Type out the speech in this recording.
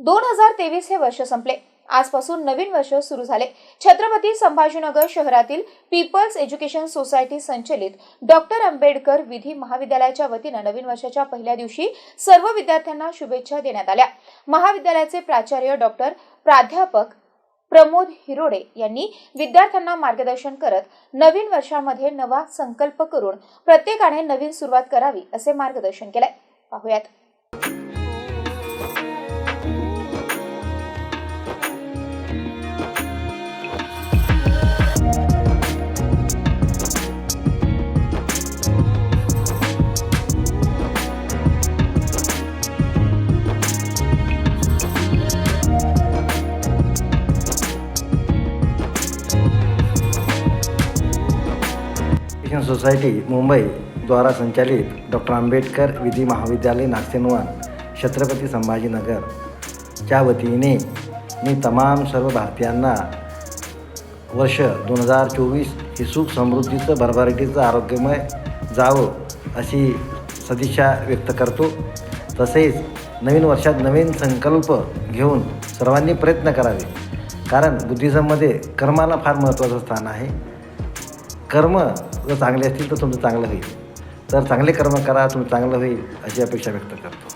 दोन हजार तेवीस हे वर्ष संपले. आजपासून नवीन वर्ष सुरू झाले. छत्रपती संभाजीनगर शहरातील पीपल्स एज्युकेशन सोसायटी संचलित डॉक्टर आंबेडकर विधी महाविद्यालयाच्या वतीनं नवीन वर्षाच्या पहिल्या दिवशी सर्व विद्यार्थ्यांना शुभेच्छा देण्यात आल्या. महाविद्यालयाचे प्राचार्य डॉक्टर प्राध्यापक प्रमोद हिरोडे यांनी विद्यार्थ्यांना मार्गदर्शन करत नवीन वर्षामध्ये नवा संकल्प करून प्रत्येकाने नवीन सुरुवात करावी असे मार्गदर्शन केलंय. पाहुयात. एज्युकेशन सोसायटी मुंबई द्वारा संचालित डॉक्टर आंबेडकर विधी महाविद्यालय नागसेनवान छत्रपती संभाजीनगर. च्या वतीने मी तमाम सर्व भारतीयांना वर्ष दोन हजार चोवीस ही सुख समृद्धीचं भरभराटीचं आरोग्यमय जावं अशी सदिच्छा व्यक्त करतो. तसेच नवीन वर्षात नवीन संकल्प घेऊन सर्वांनी प्रयत्न करावे. कारण बुद्धिझममध्ये कर्माला फार महत्त्वाचं स्थान आहे. कर्म जर चांगले असतील तर तुमचं चांगलं होईल. तर चांगले कर्म करा तुमचं चांगलं होईल अशी अपेक्षा व्यक्त करतो.